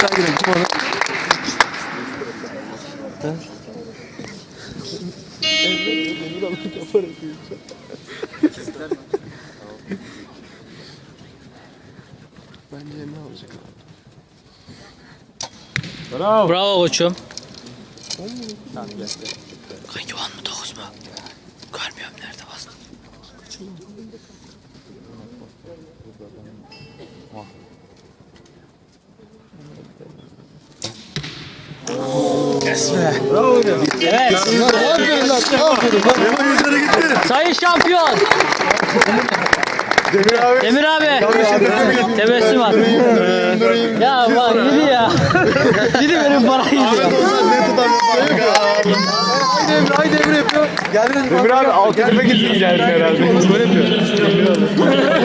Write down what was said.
Çocuklar girin. Kim onu? Bence Emre alacak abi. Bravo. Bravo koçum. Tamam gel gel. Kanki 10 mu 9 mu? Görmüyorum nerede bastım. Ah. Evet. Aferin lan. Aferin lan. Sayın şampiyon. Demir abi. Demir abi. Tebessüm at. Ya bak gidi ya. Gidi benim parayı yiyor. Ne tutar Haydi Emre, haydi Emre yapıyor. Geldin. Demir abi alt tarafa gitsin geldi herhalde. Böyle yapıyor.